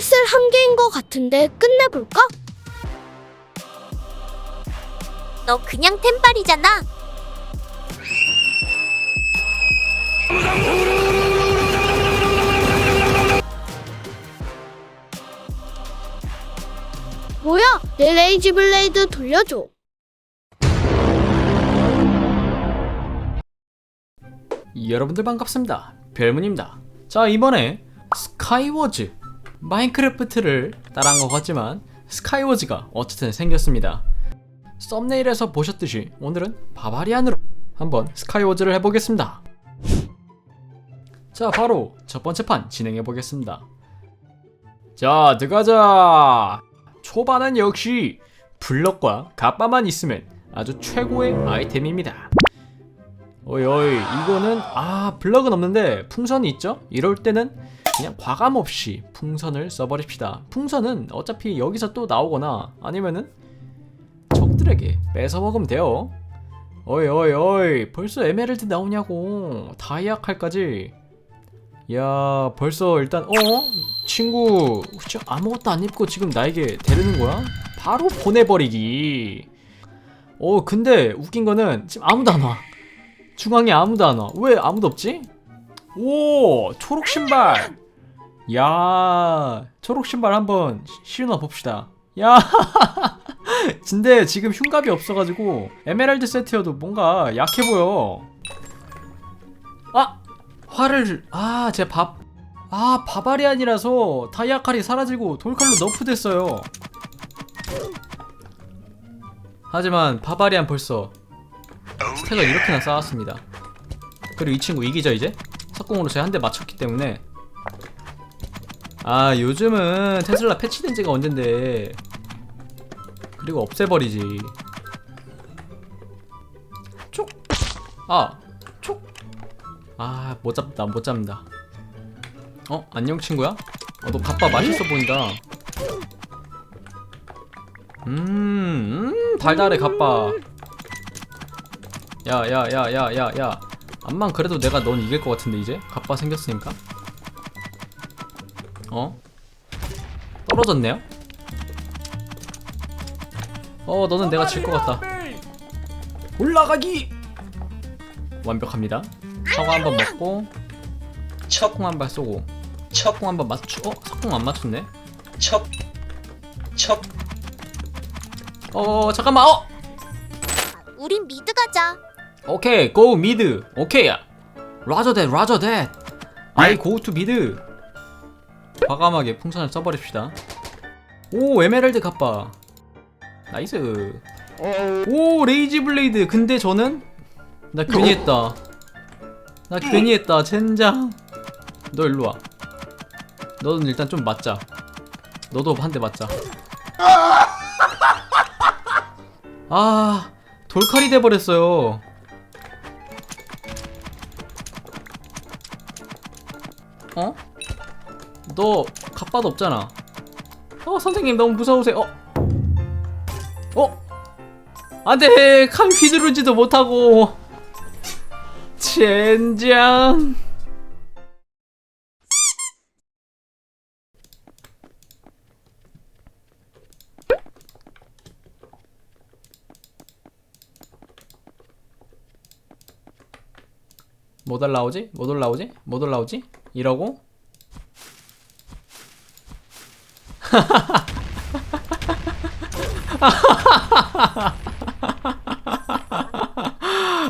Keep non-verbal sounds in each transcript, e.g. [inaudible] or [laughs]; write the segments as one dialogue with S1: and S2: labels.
S1: 슬슬 한 개인 것 같은데 끝내볼까?
S2: 너 그냥 템빨이잖아.
S1: 뭐야? 내 레이지 블레이드 돌려줘.
S3: 여러분들 반갑습니다. 별문입니다. 자 이번에 스카이워즈 마인크래프트를 따라한 것 같지만 스카이워즈가 어쨌든 생겼습니다. 썸네일에서 보셨듯이 오늘은 바바리안으로 한번 스카이워즈를 해보겠습니다. 자 바로 첫 번째 판 진행해 보겠습니다. 자 들어가자. 초반은 역시 블럭과 갑바만 있으면 아주 최고의 아이템입니다. 어이 어이 이거는 아 블럭은 없는데 풍선이 있죠? 이럴 때는 그냥 과감 없이 풍선을 써버립시다 풍선은 어차피 여기서 또 나오거나 아니면은 적들에게 뺏어 먹으면 돼요 어이 어이 어이 벌써 에메랄드 나오냐고 다이아 칼까지 야 벌써 일단 어? 친구 저 아무것도 안 입고 지금 나에게 데리는 거야? 바로 보내버리기 어 근데 웃긴 거는 지금 아무도 안 와. 중앙에 아무도 안 와. 왜 아무도 없지? 오, 초록 신발. 야, 초록 신발 한번 시- 신어 봅시다. 야, [laughs] 근데 지금 흉갑이 없어가지고 에메랄드 세트여도 뭔가 약해 보여. 아, 화를 아, 제 밥. 아, 바바리안이라서 다이아 칼이 사라지고 돌칼로 너프됐어요. 하지만 바바리안 벌써 스택을 이렇게나 쌓았습니다. 그리고 이 친구 이기죠 이제? 석공으로 제가 한대 맞췄기 때문에 아 요즘은 테슬라 패치된 지가 언젠데 그리고 없애버리지 촉! 아! 촉! 아 못 잡다 못 잡는다 어? 안녕 친구야? 어너 갑바 맛있어 보인다 음, 음 달달해 갑바 야야야야야야 암만 그래도 내가 넌 이길 것 같은데 이제 갑바 생겼으니까 어? 떨어졌네요? 어 너는 내가 질 것 같다. 올라가기! 완벽합니다. 사과 한 번 먹고 석궁 한 발 쏘고 석궁 한 번 맞추 어? 석궁 안 맞췄네? 척 척. 어 잠깐만 어?
S2: 우린 미드 가자.
S3: 오케이 고 미드 오케이 라저 댓 라저 댓 아이 고투 미드 과감하게 풍선을 써버립시다. 오 에메랄드 갑바. 나이스. 오 레이지 블레이드. 근데 저는 나 괜히 했다. 나 괜히 했다 젠장. 너 일로와. 너는 일단 좀 맞자. 너도 한 대 맞자. 아 돌칼이 돼버렸어요. 어? 너 갑바도 없잖아. 어 선생님 너무 무서우세요. 어? 어? 안돼 칸 휘두르지도 못하고 젠장. 못 올라오지? 못 올라오지? 못 올라오지? 이러고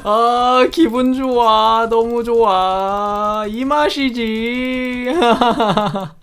S3: 아 기분 좋아. 너무 좋아. 이 맛이지 [laughs]